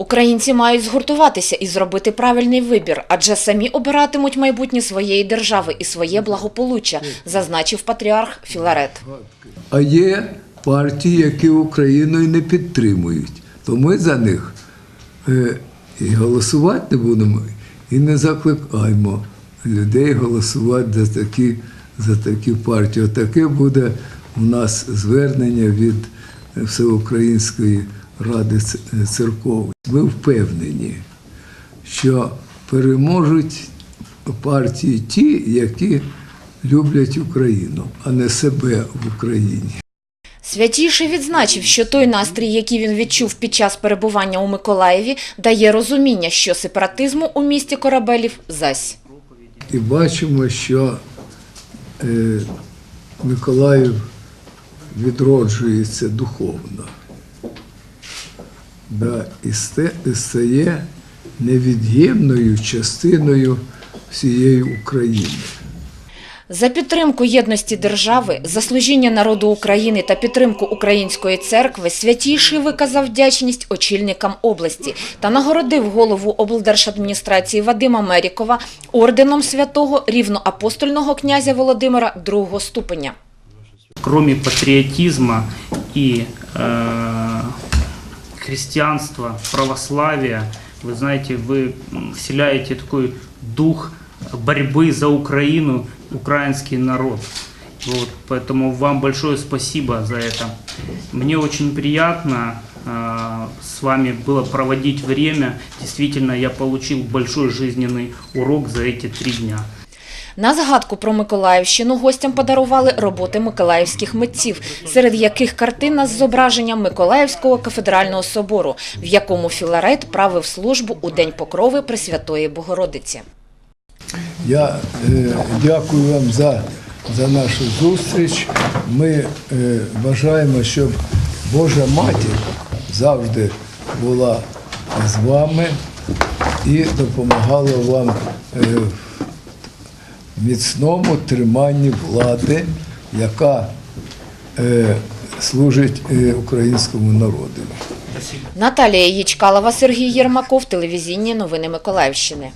Українці мають згуртуватися і зробити правильний вибір, адже самі обиратимуть майбутнє своєї держави і своє благополуччя, зазначив патріарх Філарет. А є партії, які Україною не підтримують. То ми за них е, і голосувати не будемо, і не закликаємо людей голосувати за такі, за такі партії. Отаке буде у нас звернення від Всеукраїнської ради ц- церков. Ми впевнені, що переможуть партії ті, які люблять Україну, а не себе в Україні. Святіший відзначив, що той настрій, який він відчув під час перебування у Миколаєві, дає розуміння, що сепаратизму у місті корабелів зась. І бачимо, що е, Миколаїв відроджується духовно. Да, і стає невід'ємною частиною всієї України. За підтримку єдності держави, за служіння народу України та підтримку української церкви святійший виказав вдячність очільникам області та нагородив голову облдержадміністрації Вадима Мерікова орденом святого рівноапостольного князя Володимира другого ступеня. кроме патриотизма и э, христианства, православия, вы знаете, вы вселяете такой дух борьбы за Украину, украинский народ. Вот, поэтому вам большое спасибо за это. Мне очень приятно э, с вами было проводить время. Действительно, я получил большой жизненный урок за эти три дня. На згадку про Миколаївщину гостям подарували роботи миколаївських митців, серед яких картина з зображенням Миколаївського кафедрального собору, в якому Філарет правив службу у День Покрови Пресвятої Богородиці. Я е, дякую вам за, за нашу зустріч. Ми е, бажаємо, щоб Божа Матір завжди була з вами і допомагала вам е, міцному триманні влади, яка е, служить е, українському народу. Наталія Єчкалова, Сергій Єрмаков, телевізійні новини Миколаївщини.